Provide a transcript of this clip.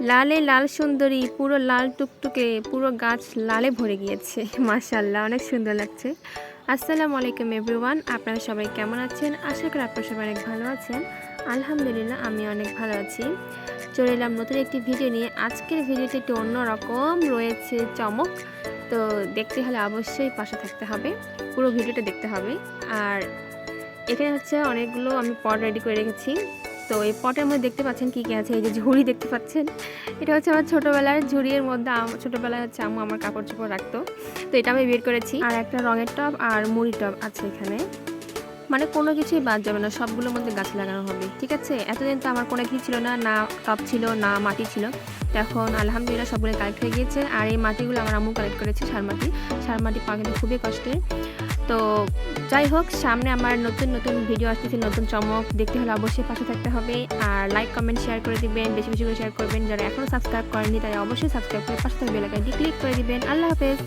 লালে লাল সুন্দরী, পুরো লাল টুকটুকে, পুরো গাছ লালে ভরে গিয়েছে। মাশাল্লাহ অনেক সুন্দর লাগছে। আসসালামু আলাইকুম এভরিওয়ান, আপনারা সবাই কেমন আছেন? আশা করি আপনারা সবাই অনেক ভালো আছেন। আলহামদুলিল্লাহ, আমি অনেক ভালো আছি। চলে এলাম নতুন একটি ভিডিও নিয়ে। আজকের ভিডিওটি একটু অন্যরকম রয়েছে চমক। তো দেখতে হলে অবশ্যই পাশে থাকতে হবে। পুরো ভিডিওটা দেখতে হবে। আর এখানে হচ্ছে অনেকগুলো আমি পট রেডি করে রেখেছি। তো এই পটের মধ্যে দেখতে পাচ্ছেন কী কী আছে, এই যে ঝুড়ি দেখতে পাচ্ছেন। এটা হচ্ছে আমার ছোটোবেলার ঝুড়ির মধ্যে ছোটোবেলায় হচ্ছে আম্মু আমার কাপড় চোপড় রাখতো। তো এটা আমি বের করেছি। আর একটা রঙের টব আর মুড়ি টব আছে এখানে। মানে কোনো কিছুই বাদ যাবে না, সবগুলোর মধ্যে গাছ লাগানো হবে, ঠিক আছে? এতদিন তো আমার কোনো কিছু ছিল না না টপ ছিল, না মাটি ছিল। এখন আলহামদুলিল্লাহ সবগুলো কালেক্ট হয়ে গিয়েছে। আর এই মাটিগুলো আমার আম্মু কালেক্ট করেছে, সার মাটি। সার মাটি পাওয়া কিন্তু খুবই কষ্টের তো যাই হোক, সামনে আমার নতুন নতুন ভিডিও আসতেছে, নতুন চমক। দেখতে হলে অবশ্যই পাশে থাকতে হবে। আর লাইক কমেন্ট শেয়ার করে দিবেন। বেশি বেশি করে শেয়ার করবেন। যারা এখনও সাবস্ক্রাইব করেননি, তারা অবশ্যই সাবস্ক্রাইব করে পাশে থাকবে এলাকায় ক্লিক করে দিবেন। আল্লাহ হাফেজ।